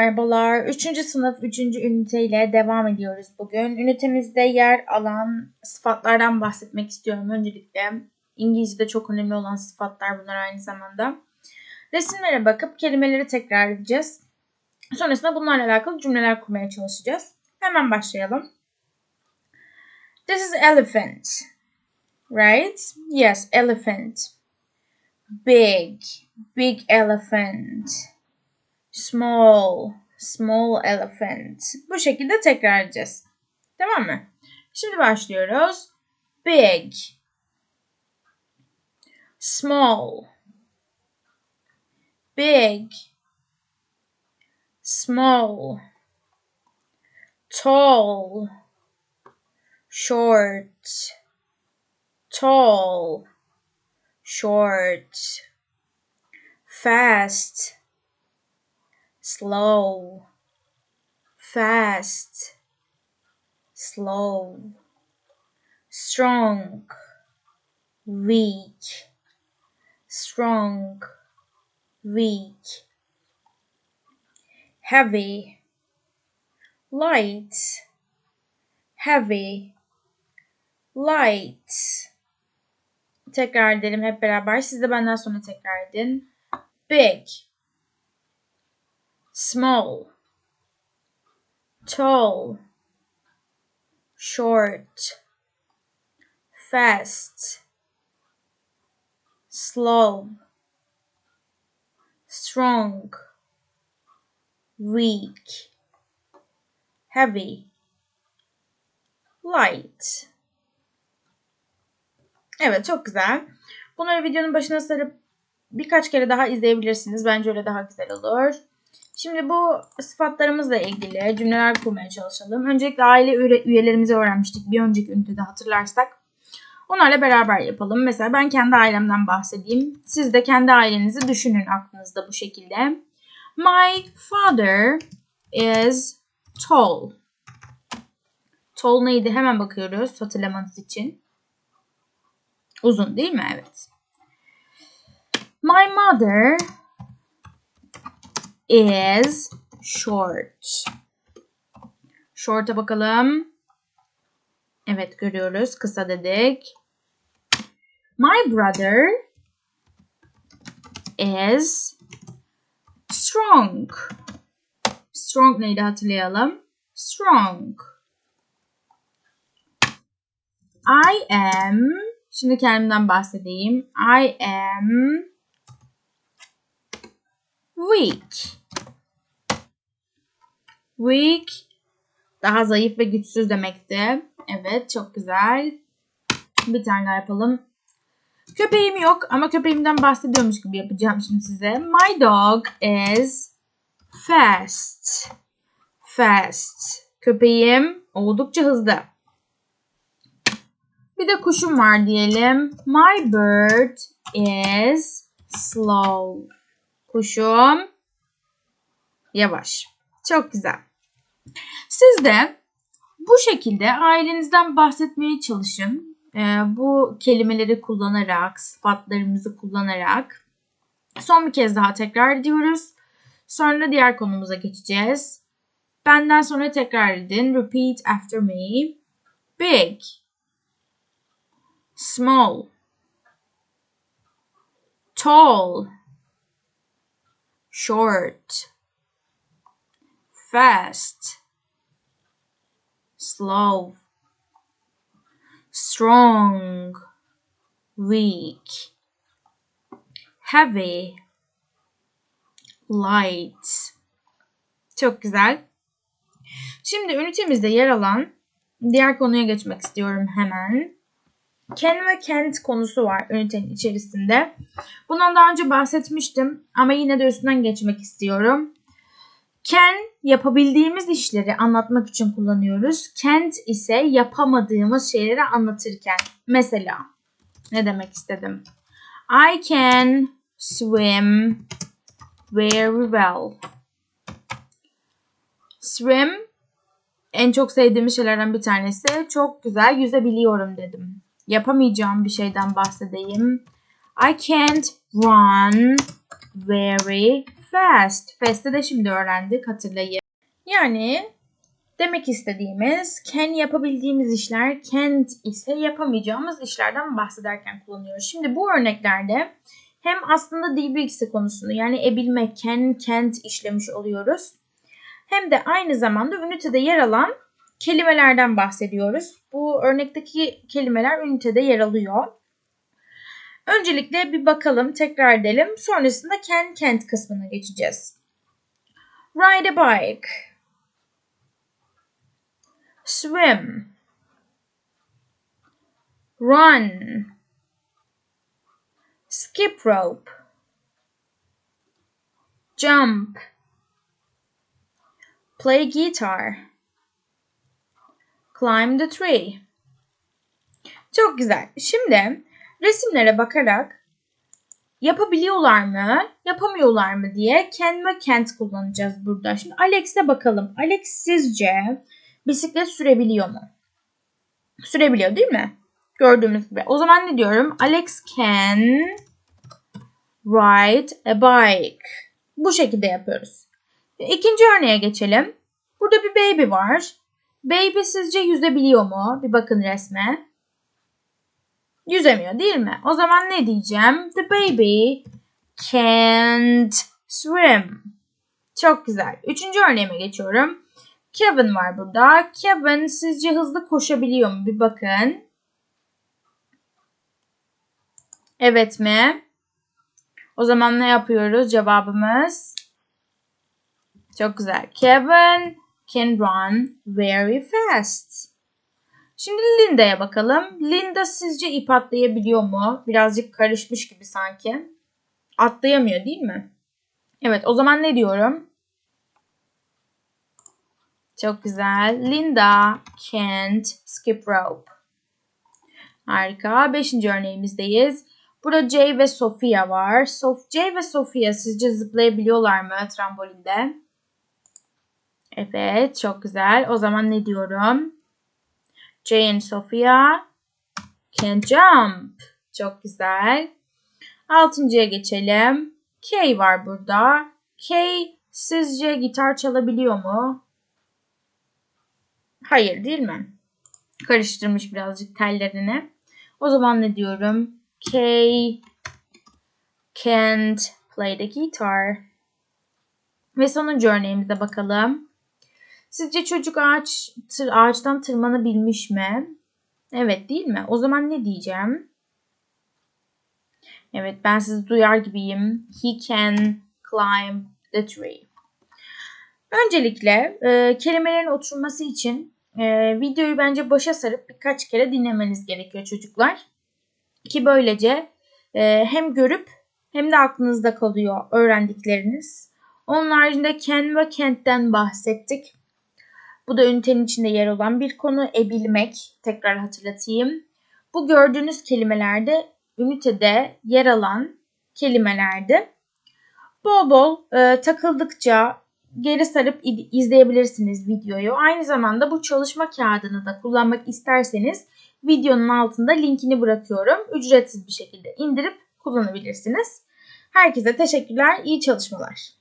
Merhabalar. 3. sınıf 3. üniteyle devam ediyoruz bugün. Ünitemizde yer alan sıfatlardan bahsetmek istiyorum öncelikle. İngilizce'de çok önemli olan sıfatlar bunlar aynı zamanda. Resimlere bakıp kelimeleri tekrar edeceğiz. Sonrasında bunlarla alakalı cümleler kurmaya çalışacağız. Hemen başlayalım. This is elephant. Right? Yes, elephant. Big, big elephant small, small elephant. Bu şekilde tekrar edeceğiz. Tamam mı? Şimdi başlıyoruz. Big, small, big, small, tall, short, tall, short, fast, slow, fast, slow, strong, weak, strong, weak, heavy, light, heavy, light. Tekrar edelim hep beraber. Siz de benden sonra tekrar edin. Big, small, tall, short, fast, slow, strong, weak, heavy, light. Evet çok güzel. Bunları videonun başına sarıp birkaç kere daha izleyebilirsiniz. Bence öyle daha güzel olur. Şimdi bu sıfatlarımızla ilgili cümleler kurmaya çalışalım. Öncelikle aile üyelerimizi öğrenmiştik bir önceki ünitede hatırlarsak. Onlarla beraber yapalım. Mesela ben kendi ailemden bahsedeyim. Siz de kendi ailenizi düşünün aklınızda bu şekilde. My father is tall. Tall neydi? Hemen bakıyoruz hatırlamanız için. Uzun değil mi? Evet. My mother is short. Short'a bakalım. Evet görüyoruz. Kısa dedik. My brother is strong. Strong neydi hatırlayalım. Strong. I am Şimdi kendimden bahsedeyim. I am weak. Weak daha zayıf ve güçsüz demekti. Evet çok güzel. Bir tane daha yapalım. Köpeğim yok ama köpeğimden bahsediyormuş gibi yapacağım şimdi size. My dog is fast. Fast. Köpeğim oldukça hızlı. Bir de kuşum var diyelim. My bird is slow. Kuşum yavaş. Çok güzel. Siz de bu şekilde ailenizden bahsetmeye çalışın. Ee, bu kelimeleri kullanarak, sıfatlarımızı kullanarak. Son bir kez daha tekrar ediyoruz. Sonra diğer konumuza geçeceğiz. Benden sonra tekrar edin. Repeat after me. Big. Small. Tall. Short fast, slow, strong, weak, heavy, light. Çok güzel. Şimdi ünitemizde yer alan diğer konuya geçmek istiyorum hemen. Can ve can't konusu var ünitenin içerisinde. Bundan daha önce bahsetmiştim ama yine de üstünden geçmek istiyorum. Can yapabildiğimiz işleri anlatmak için kullanıyoruz. Can't ise yapamadığımız şeyleri anlatırken. Mesela ne demek istedim? I can swim very well. Swim en çok sevdiğim şeylerden bir tanesi. Çok güzel yüzebiliyorum dedim. Yapamayacağım bir şeyden bahsedeyim. I can't run very fast. Fast'ı de şimdi öğrendik hatırlayın. Yani demek istediğimiz can yapabildiğimiz işler, can't ise yapamayacağımız işlerden bahsederken kullanıyoruz. Şimdi bu örneklerde hem aslında dil bilgisi konusunu yani ebilme, can, can't işlemiş oluyoruz. Hem de aynı zamanda ünitede yer alan kelimelerden bahsediyoruz. Bu örnekteki kelimeler ünitede yer alıyor. Öncelikle bir bakalım, tekrar edelim. Sonrasında can, can't kısmına geçeceğiz. Ride a bike. Swim. Run. Skip rope. Jump. Play guitar. Climb the tree. Çok güzel. Şimdi resimlere bakarak yapabiliyorlar mı, yapamıyorlar mı diye can ve can't kullanacağız burada. Şimdi Alex'e bakalım. Alex sizce bisiklet sürebiliyor mu? Sürebiliyor değil mi? Gördüğümüz gibi. O zaman ne diyorum? Alex can ride a bike. Bu şekilde yapıyoruz. İkinci örneğe geçelim. Burada bir baby var. Baby sizce yüzebiliyor mu? Bir bakın resme. Yüzemiyor değil mi? O zaman ne diyeceğim? The baby can't swim. Çok güzel. Üçüncü örneğime geçiyorum. Kevin var burada. Kevin sizce hızlı koşabiliyor mu? Bir bakın. Evet mi? O zaman ne yapıyoruz? Cevabımız çok güzel. Kevin can run very fast. Şimdi Linda'ya bakalım. Linda sizce ip atlayabiliyor mu? Birazcık karışmış gibi sanki. Atlayamıyor değil mi? Evet o zaman ne diyorum? Çok güzel. Linda can't skip rope. Harika. Beşinci örneğimizdeyiz. Burada Jay ve Sofia var. Sof Jay ve Sofia sizce zıplayabiliyorlar mı trambolinde? Evet, çok güzel. O zaman ne diyorum? Jay and Sophia can jump. Çok güzel. Altıncıya geçelim. Kay var burada. Kay sizce gitar çalabiliyor mu? Hayır değil mi? Karıştırmış birazcık tellerini. O zaman ne diyorum? Kay can't play the guitar. Ve sonuncu örneğimize bakalım. Sizce çocuk ağaç tır, ağaçtan tırmanabilmiş mi? Evet değil mi? O zaman ne diyeceğim? Evet ben sizi duyar gibiyim. He can climb the tree. Öncelikle e, kelimelerin oturması için e, videoyu bence başa sarıp birkaç kere dinlemeniz gerekiyor çocuklar. Ki böylece e, hem görüp hem de aklınızda kalıyor öğrendikleriniz. Onun haricinde can ve can'tten bahsettik. Bu da ünitenin içinde yer olan bir konu. Ebilmek. Tekrar hatırlatayım. Bu gördüğünüz kelimelerde ünitede yer alan kelimelerdi. Bol bol e, takıldıkça geri sarıp izleyebilirsiniz videoyu. Aynı zamanda bu çalışma kağıdını da kullanmak isterseniz videonun altında linkini bırakıyorum. Ücretsiz bir şekilde indirip kullanabilirsiniz. Herkese teşekkürler, iyi çalışmalar.